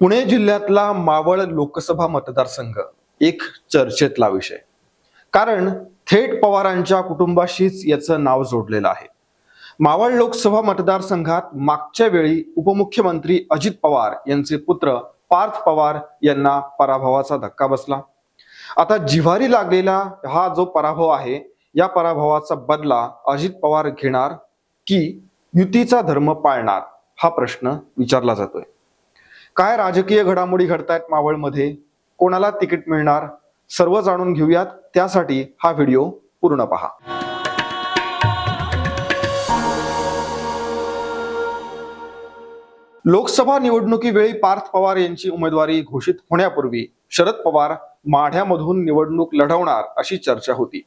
पुणे जिल्ह्यातला मावळ लोकसभा मतदारसंघ एक चर्चेतला विषय. कारण थेट पवारांच्या कुटुंबाशीच याचं नाव जोडलेलं आहे. मावळ लोकसभा मतदारसंघात मागच्या वेळी उपमुख्यमंत्री अजित पवार यांचे पुत्र पार्थ पवार यांना पराभवाचा धक्का बसला. आता जिव्हारी लागलेला हा जो पराभव आहे या पराभवाचा बदला अजित पवार घेणार की युतीचा धर्म पाळणार हा प्रश्न विचारला जातोय. काय राजकीय घडामोडी घडतायत मावळमध्ये? कोणाला तिकीट मिळणार? सर्व जाणून घेऊयात. त्यासाठी हा व्हिडिओ पूर्ण पहा. लोकसभा निवडणुकीवेळी पार्थ पवार यांची उमेदवारी घोषित होण्यापूर्वी शरद पवार माढ्यामधून निवडणूक लढवणार अशी चर्चा होती.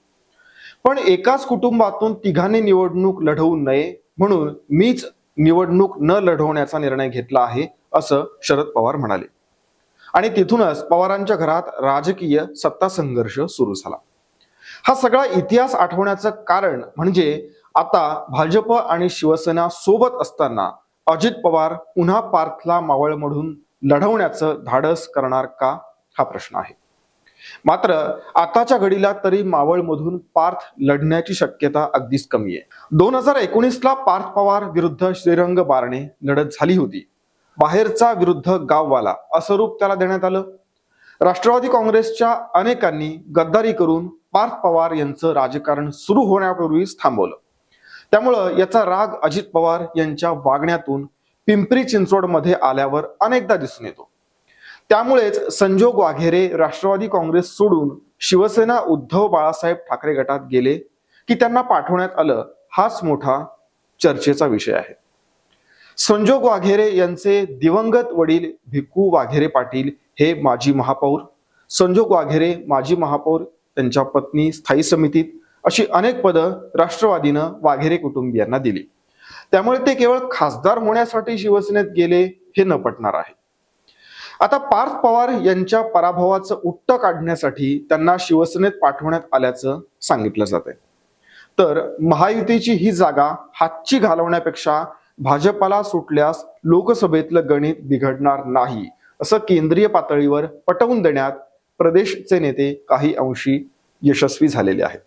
पण एकाच कुटुंबातून तिघांनी निवडणूक लढवू नये म्हणून मीच निवडणूक न लढवण्याचा निर्णय घेतला आहे. असं शरद पवार म्हणाले. आणि तिथूनच पवारांच्या घरात राजकीय सत्ता संघर्ष सुरू झाला. हा सगळा इतिहास आठवण्याचं कारण म्हणजे आता भाजप आणि शिवसेना सोबत असताना अजित पवार पुन्हा पार्थला मावळमधून लढवण्याचं धाडस करणार का? हा प्रश्न आहे. मात्र आताच्या घडीला तरी मावळमधून पार्थ लढण्याची शक्यता अगदीच कमी आहे. दोन हजार एकोणीसला पार्थ पवार विरुद्ध श्रीरंग बारणे लढत झाली होती. बाहेरचा विरुद्ध गाववाला. असं रूप त्याला देण्यात आलं. राष्ट्रवादी काँग्रेसच्या अनेकांनी गद्दारी करून पार्थ पवार यांचं राजकारण सुरू होण्यापूर्वीच थांबवलं. त्यामुळं याचा राग अजित पवार यांच्या वागण्यातून पिंपरी चिंचवडमध्ये आल्यावर अनेकदा दिसून येतो. त्यामुळेच संजोग वाघेरे राष्ट्रवादी काँग्रेस सोडून शिवसेना उद्धव बाळासाहेब ठाकरे गटात गेले की त्यांना पाठवण्यात आलं हाच मोठा चर्चेचा विषय आहे. संजोग वाघेरे यांचे दिवंगत वडील भिक्खू वाघेरे पाटील हे माजी महापौर. संजोग वाघेरे माजी महापौर त्यांच्या पत्नी स्थायी समितीत अशी अनेक पदं राष्ट्रवादीनं वाघेरे कुटुंबियांना दिली. त्यामुळे ते केवळ खासदार होण्यासाठी शिवसेनेत गेले हे न पटणार आहे. आता पार्थ पवार यांच्या पराभवाचं उट्ट काढण्यासाठी त्यांना शिवसेनेत पाठवण्यात आल्याचं सांगितलं जात आहे तर महायुतीची ही जागा हातची घालवण्यापेक्षा भाजपाला सुटल्यास लोकसभेतलं गणित बिघडणार नाही असं केंद्रीय पातळीवर पटवून देण्यात प्रदेशचे नेते काही अंशी यशस्वी झालेले आहेत.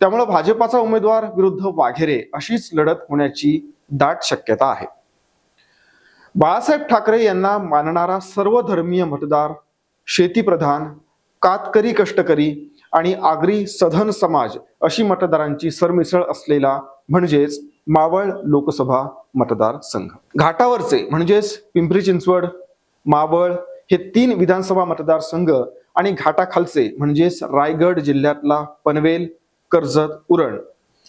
त्यामुळे भाजपाचा उमेदवार विरुद्ध वाघेरे अशीच लढत होण्याची दाट शक्यता आहे. बाळासाहेब ठाकरे यांना मानणारा सर्वधर्मीय मतदार शेतीप्रधान कातकरी कष्टकरी आणि आगरी सधन समाज अशी मतदारांची सरमिसळ असलेला म्हणजेच मावळ लोकसभा मतदारसंघ. घाटावरचे म्हणजेच पिंपरी चिंचवड मावळ हे तीन विधानसभा मतदारसंघ आणि घाटाखालचे म्हणजेच रायगड जिल्ह्यातला पनवेल कर्जत उरण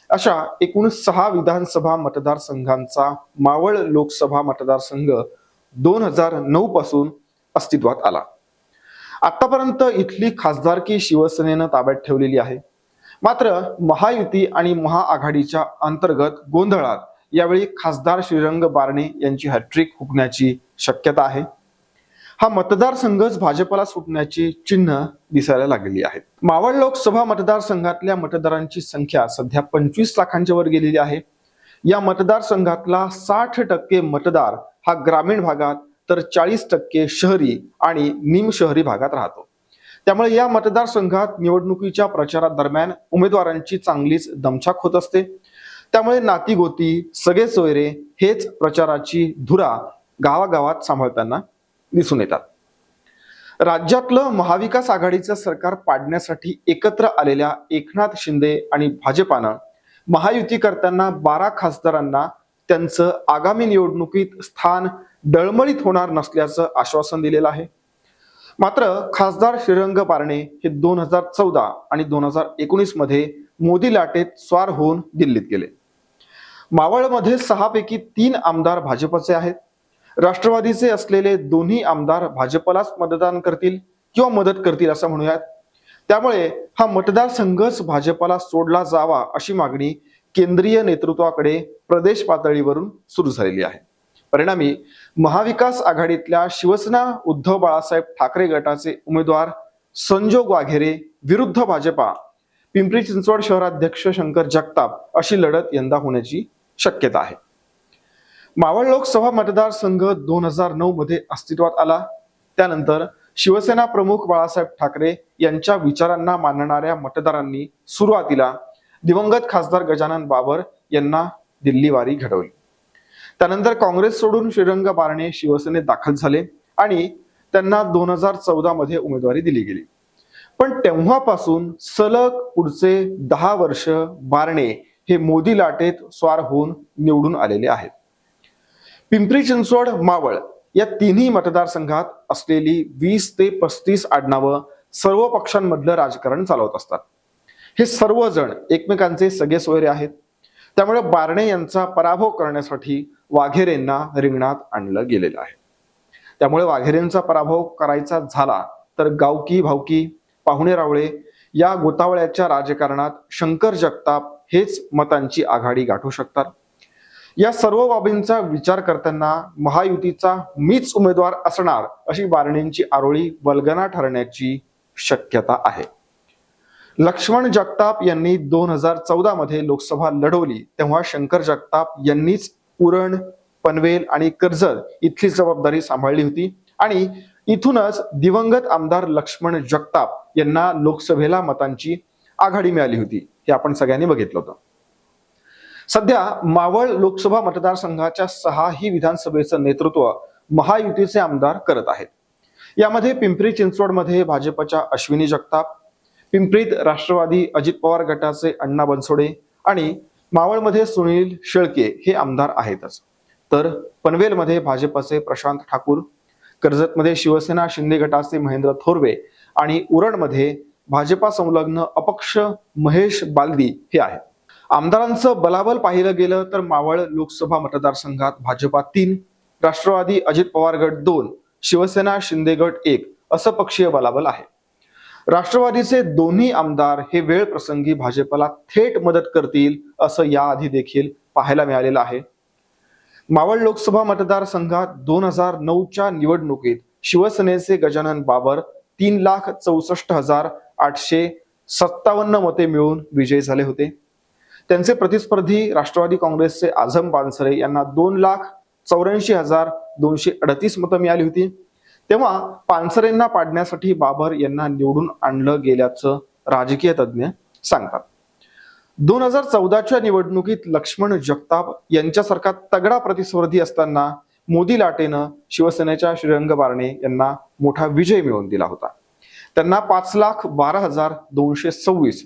अशा एकूण सहा विधानसभा मतदारसंघांचा मावळ लोकसभा मतदारसंघ दोन हजार नऊ पासून अस्तित्वात आला. आतापर्यंत इथली खासदारकी शिवसेनेनं ताब्यात ठेवलेली आहे. मात्र महायुती आणि महाआघाडीच्या अंतर्गत गोंधळात यावेळी खासदार श्रीरंग बारणे यांची हॅट्रिक हुकण्याची शक्यता आहे. हा मतदारसंघच भाजपला सुटण्याची चिन्ह दिसायला लागलेली आहेत. मावळ लोकसभा मतदारसंघातल्या मतदारांची संख्या सध्या पंचवीस लाखांच्या वर गेलेली आहे. या मतदारसंघातला साठ टक्के मतदार हा ग्रामीण भागात तर चाळीस टक्के शहरी आणि निमशहरी भागात राहतो. त्यामुळे या मतदारसंघात निवडणुकीच्या प्रचारादरम्यान उमेदवारांची चांगलीच दमछाक होत असते. त्यामुळे नातीगोती सगळे सोयरे हेच प्रचाराची धुरा गावागावात सांभाळताना दिसून येतात. राज्यातलं महाविकास आघाडीचं सरकार पाडण्यासाठी एकत्र आलेल्या एकनाथ शिंदे आणि भाजपानं महायुती करताना बारा खासदारांना त्यांचं आगामी निवडणुकीत स्थान डळमळीत होणार नसल्याचं आश्वासन दिलेलं आहे. मात्र खासदार श्रीरंग पारणे हे दोन हजार चौदा आणि दोन हजार एकोणीसमध्ये मोदी लाटेत स्वार होऊन दिल्लीत गेले. मावळमध्ये सहापैकी तीन आमदार भाजपचे आहेत. राष्ट्रवादीचे असलेले दोन्ही आमदार भाजपलाच मतदान करतील किंवा मदत करतील असं म्हणूयात. त्यामुळे हा मतदारसंघच भाजपला सोडला जावा अशी मागणी केंद्रीय नेतृत्वाकडे प्रदेश पातळीवरून सुरू झालेली आहे. परिणामी महाविकास आघाडीतल्या शिवसेना उद्धव बाळासाहेब ठाकरे गटाचे उमेदवार संजोग वाघेरे विरुद्ध भाजपा पिंपरी चिंचवड शहराध्यक्ष शंकर जगताप अशी लढत यंदा होण्याची शक्यता आहे. मावळ लोकसभा मतदारसंघ दोन हजार नऊ मध्ये अस्तित्वात आला. त्यानंतर शिवसेना प्रमुख बाळासाहेब ठाकरे यांच्या विचारांना मानणाऱ्या मतदारांनी सुरुवातीला दिवंगत खासदार गजानन बाबर यांना दिल्लीवारी घडवली. त्यानंतर काँग्रेस सोडून श्रीरंग बारणे शिवसेनेत दाखल झाले आणि त्यांना दोन हजार चौदा मध्ये उमेदवारी दिली गेली. पण तेव्हापासून सलग पुढचे दहा वर्ष बारणे हे मोदी लाटेत स्वार होऊन निवडून आलेले आहेत. पिंपरी चिंचवड मावळ या तिन्ही मतदारसंघात असलेली वीस ते पस्तीस आडनावं सर्व पक्षांमधलं राजकारण चालवत असतात. हे सर्वजण एकमेकांचे सगळे सोयरे आहेत. त्यामुळे बारणे यांचा पराभव करण्यासाठी वाघेरेंना रिंगणात आणलं गेलेलं आहे. त्यामुळे वाघेरेंचा पराभव करायचा झाला तर गावकी भावकी पाहुणे रावळे या गोतावळ्याच्या राजकारणात शंकर जगताप हेच मतांची आघाडी गाठू शकतात. या सर्व बाबींचा विचार करताना महायुतीचा मीच उमेदवार असणार अशी बारणेंची आरोळी बलगना ठरण्याची शक्यता आहे. लक्ष्मण जगताप यांनी दोन हजार चौदा मध्ये लोकसभा लढवली तेव्हा शंकर जगताप यांनीच उरण पनवेल आणि कर्जत इथली जबाबदारी सांभाळली होती. आणि इथूनच दिवंगत आमदार लक्ष्मण जगताप यांना लोकसभेला मतांची आघाडी मिळाली होती. हे आपण सगळ्यांनी बघितलं होतं. सध्या मावळ लोकसभा मतदारसंघाच्या सहाही विधानसभेचं नेतृत्व महायुतीचे आमदार करत आहेत. यामध्ये पिंपरी चिंचवडमध्ये भाजपच्या अश्विनी जगताप पिंपरीत राष्ट्रवादी अजित पवार गटाचे अण्णा बनसोडे आणि मावळमध्ये सुनील शेळके हे आमदार आहेतच. तर पनवेलमध्ये भाजपचे प्रशांत ठाकूर कर्जतमध्ये शिवसेना शिंदे गटाचे महेंद्र थोरवे आणि उरणमध्ये भाजपा संलग्न अपक्ष महेश बालदी हे आहेत. आमदारांचं बलाबल पाहिलं गेलं तर मावळ लोकसभा मतदारसंघात भाजपा तीन राष्ट्रवादी अजित पवार गट दोन शिवसेना शिंदे गट एक असं पक्षीय बलाबल आहे. राष्ट्रवादीचे दोन्ही आमदार हे वेळ प्रसंगी भाजपला थेट मदत करतील असं याआधी देखील पाहायला मिळालेलं आहे. मावळ लोकसभा मतदारसंघात दोन हजार नऊच्या निवडणुकीत शिवसेनेचे गजानन बाबर तीन लाख चौसष्ट हजार आठशे सत्तावन्न मते मिळून विजयी झाले होते. त्यांचे प्रतिस्पर्धी राष्ट्रवादी काँग्रेसचे आझम पानसरे यांना दोन लाख चौऱ्याऐंशी हजार दोनशे अडतीस मतं मिळाली होती. तेव्हा पानसरेंना पाडण्यासाठी बाबर यांना निवडून आणलं गेल्याचं राजकीय तज्ज्ञ सांगतात. दोन हजार चौदाच्या निवडणुकीत लक्ष्मण जगताप यांच्यासारखा तगडा प्रतिस्पर्धी असताना मोदी लाटेनं शिवसेनेच्या श्रीरंग बारणे यांना मोठा विजय मिळवून दिला होता. त्यांना पाच लाख बारा हजार दोनशे सव्वीस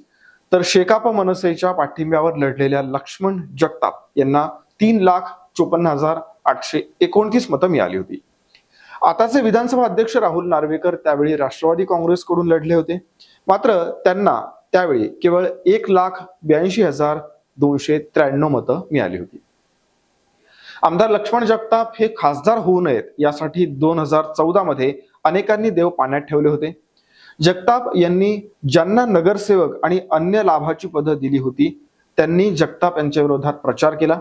तर शेकाप मनसेच्या पाठिंब्यावर लढलेल्या लक्ष्मण जगताप यांना तीन लाख चोपन्न हजार आठशे एकोणतीस मतं मिळाली होती. आताचे विधानसभा अध्यक्ष राहुल नार्वेकर त्यावेळी राष्ट्रवादी काँग्रेसकडून लढले होते. मात्र त्यांना त्यावेळी केवळ एक लाख ब्याऐंशी हजार दोनशे त्र्याण्णव मतं मिळाली होती. आमदार लक्ष्मण जगताप हे खासदार होऊ नयेत यासाठी दोन हजार चौदा मध्ये अनेकांनी देव पाण्यात ठेवले होते. जगताप यांनी ज्यांना नगरसेवक आणि अन्य लाभाची पदं दिली होती त्यांनी जगताप यांच्या विरोधात प्रचार केला.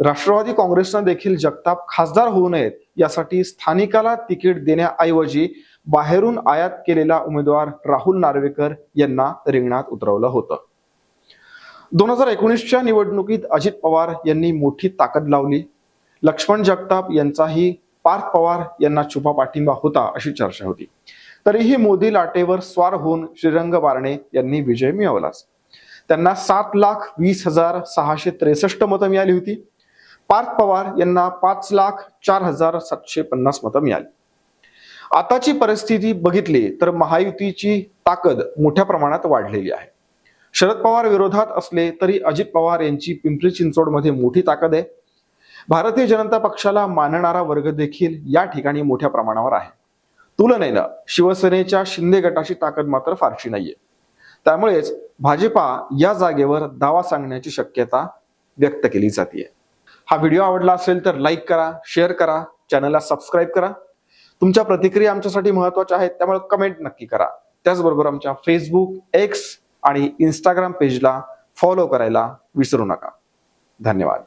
राष्ट्रवादी काँग्रेसनं देखील जगताप खासदार होऊ नयेत यासाठी स्थानिकाला तिकीट देण्याऐवजी बाहेरून आयात केलेला उमेदवार राहुल नार्वेकर यांना रिंगणात उतरवलं होतं. दोन हजार एकोणीसच्या निवडणुकीत अजित पवार यांनी मोठी ताकद लावली. लक्ष्मण जगताप यांचाही पार्थ पवार यांना छुपा पाठिंबा होता अशी चर्चा होती. तरीही मोदी लाटेवर स्वार होऊन श्रीरंग बारणे यांनी विजय मिळवलाच. त्यांना सात लाख वीस हजार सहाशे त्रेसष्ट मतं मिळाली होती. पार्थ पवार यांना पाच लाख चार हजार सातशे पन्नास मतं मिळाली. आताची परिस्थिती बघितली तर महायुतीची ताकद मोठ्या प्रमाणात वाढलेली आहे. शरद पवार विरोधात असले तरी अजित पवार यांची पिंपरी चिंचवडमध्ये मोठी ताकद आहे. भारतीय जनता पक्षाला मानणारा वर्ग देखील या ठिकाणी मोठ्या प्रमाणावर आहे. तुलनेनं शिवसेनेच्या शिंदे गटाची ताकद मात्र फारशी नाहीये. त्यामुळेच भाजपा या जागेवर दावा सांगण्याची शक्यता व्यक्त केली जाते हा व्हिडिओ आवडला असेल तर लाईक करा शेअर करा चॅनलला सबस्क्राईब करा. तुमच्या प्रतिक्रिया आमच्यासाठी महत्त्वाच्या आहेत त्यामुळे कमेंट नक्की करा. त्याचबरोबर आमच्या फेसबुक एक्स आणि इंस्टाग्राम पेजला फॉलो करायला विसरू नका. धन्यवाद.